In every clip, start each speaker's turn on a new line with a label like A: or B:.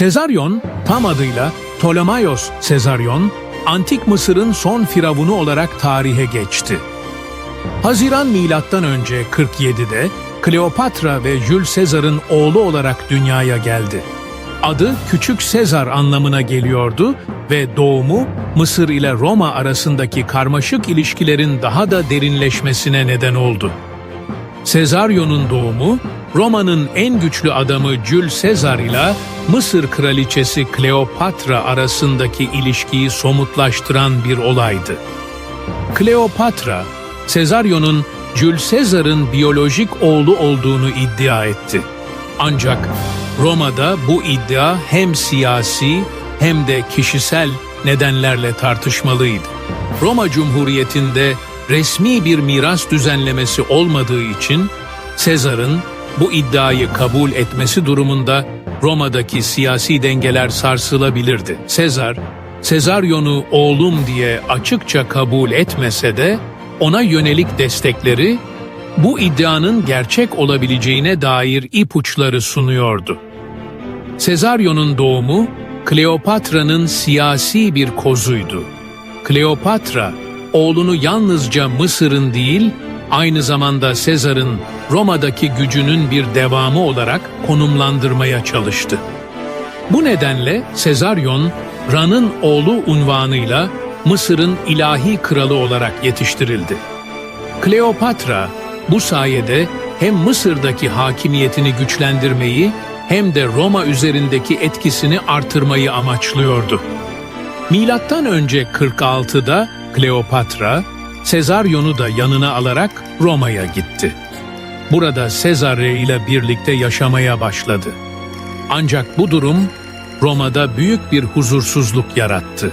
A: Sezaryon, tam adıyla Ptolemaios Sezaryon, Antik Mısır'ın son firavunu olarak tarihe geçti. Haziran milattan önce 47'de Kleopatra ve Jules Sezar'ın oğlu olarak dünyaya geldi. Adı Küçük Sezar anlamına geliyordu ve doğumu Mısır ile Roma arasındaki karmaşık ilişkilerin daha da derinleşmesine neden oldu. Sezaryon'un doğumu, Roma'nın en güçlü adamı Jules Caesar ile Mısır kraliçesi Kleopatra arasındaki ilişkiyi somutlaştıran bir olaydı. Kleopatra, Sezaryon'un Jules Caesar'ın biyolojik oğlu olduğunu iddia etti. Ancak Roma'da bu iddia hem siyasi hem de kişisel nedenlerle tartışmalıydı. Roma Cumhuriyeti'nde resmi bir miras düzenlemesi olmadığı için Sezar'ın bu iddiayı kabul etmesi durumunda Roma'daki siyasi dengeler sarsılabilirdi. Sezar, Sezaryon'u oğlum diye açıkça kabul etmese de ona yönelik destekleri bu iddianın gerçek olabileceğine dair ipuçları sunuyordu. Sezaryon'un doğumu Kleopatra'nın siyasi bir kozuydu. Kleopatra, oğlunu yalnızca Mısır'ın değil, aynı zamanda Sezar'ın Roma'daki gücünün bir devamı olarak konumlandırmaya çalıştı. Bu nedenle Sezaryon, Ran'ın oğlu unvanıyla Mısır'ın ilahi kralı olarak yetiştirildi. Kleopatra bu sayede hem Mısır'daki hakimiyetini güçlendirmeyi hem de Roma üzerindeki etkisini artırmayı amaçlıyordu. Milattan önce 46'da Kleopatra, Sezaryon'u da yanına alarak Roma'ya gitti. Burada Sezarre ile birlikte yaşamaya başladı. Ancak bu durum Roma'da büyük bir huzursuzluk yarattı.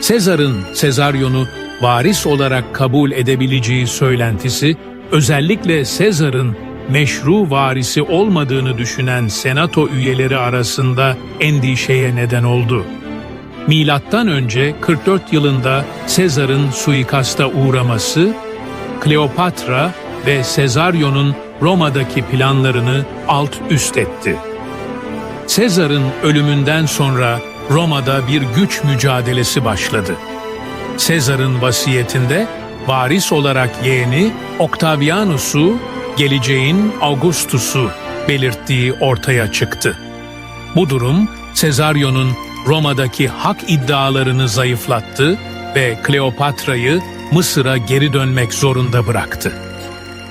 A: Sezar'ın Sezaryon'u varis olarak kabul edebileceği söylentisi, özellikle Sezar'ın meşru varisi olmadığını düşünen senato üyeleri arasında endişeye neden oldu. Milattan önce 44 yılında Sezar'ın suikasta uğraması, Kleopatra ve Sezaryon'un Roma'daki planlarını alt üst etti. Sezar'ın ölümünden sonra Roma'da bir güç mücadelesi başladı. Sezar'ın vasiyetinde varis olarak yeğeni Octavianus'u, geleceğin Augustus'u belirttiği ortaya çıktı. Bu durum Sezaryon'un Roma'daki hak iddialarını zayıflattı ve Kleopatra'yı Mısır'a geri dönmek zorunda bıraktı.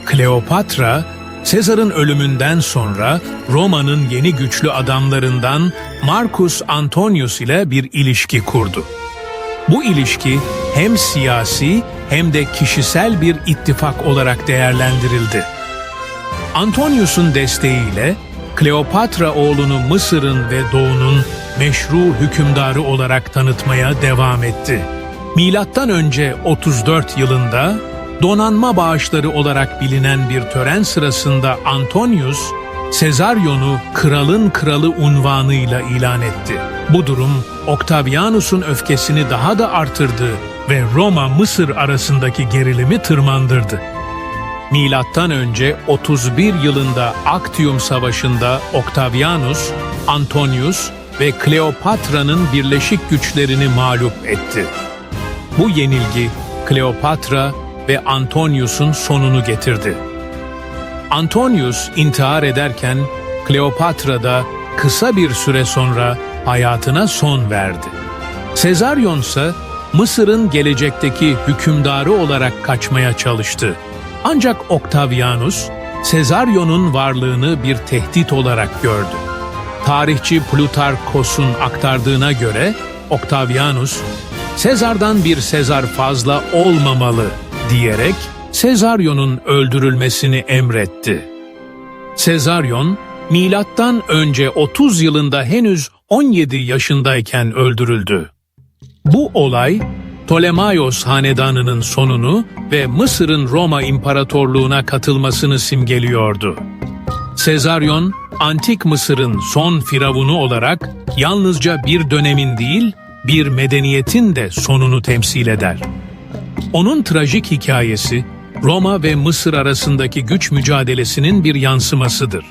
A: Kleopatra, Sezar'ın ölümünden sonra Roma'nın yeni güçlü adamlarından Marcus Antonius ile bir ilişki kurdu. Bu ilişki hem siyasi hem de kişisel bir ittifak olarak değerlendirildi. Antonius'un desteğiyle Kleopatra oğlunu Mısır'ın ve Doğu'nun meşru hükümdarı olarak tanıtmaya devam etti. Milattan önce 34 yılında donanma bağışları olarak bilinen bir tören sırasında Antonius, Sezaryon'u kralın kralı unvanıyla ilan etti. Bu durum Octavianus'un öfkesini daha da artırdı ve Roma-Mısır arasındaki gerilimi tırmandırdı. Milattan önce 31 yılında Actium Savaşı'nda Octavianus, Antonius ve Kleopatra'nın birleşik güçlerini mağlup etti. Bu yenilgi Kleopatra ve Antonius'un sonunu getirdi. Antonius intihar ederken Kleopatra da kısa bir süre sonra hayatına son verdi. Sezaryon ise Mısır'ın gelecekteki hükümdarı olarak kaçmaya çalıştı. Ancak Octavianus, Sezaryon'un varlığını bir tehdit olarak gördü. Tarihçi Plutarkos'un aktardığına göre Octavianus, Sezar'dan bir Sezar fazla olmamalı diyerek Sezaryon'un öldürülmesini emretti. Sezaryon, milattan önce 30 yılında henüz 17 yaşındayken öldürüldü. Bu olay Ptolemaios hanedanının sonunu ve Mısır'ın Roma İmparatorluğu'na katılmasını simgeliyordu. Sezaryon, Antik Mısır'ın son firavunu olarak yalnızca bir dönemin değil, bir medeniyetin de sonunu temsil eder. Onun trajik hikayesi, Roma ve Mısır arasındaki güç mücadelesinin bir yansımasıdır.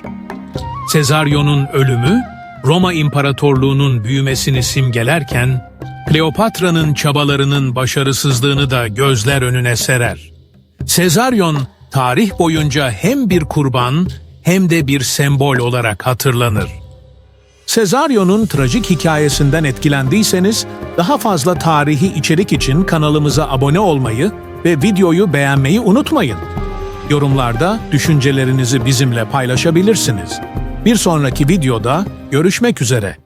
A: Sezaryon'un ölümü, Roma İmparatorluğu'nun büyümesini simgelerken, Kleopatra'nın çabalarının başarısızlığını da gözler önüne serer. Sezaryon, tarih boyunca hem bir kurban hem de bir sembol olarak hatırlanır. Sezaryon'un trajik hikayesinden etkilendiyseniz, daha fazla tarihi içerik için kanalımıza abone olmayı ve videoyu beğenmeyi unutmayın. Yorumlarda düşüncelerinizi bizimle paylaşabilirsiniz. Bir sonraki videoda görüşmek üzere.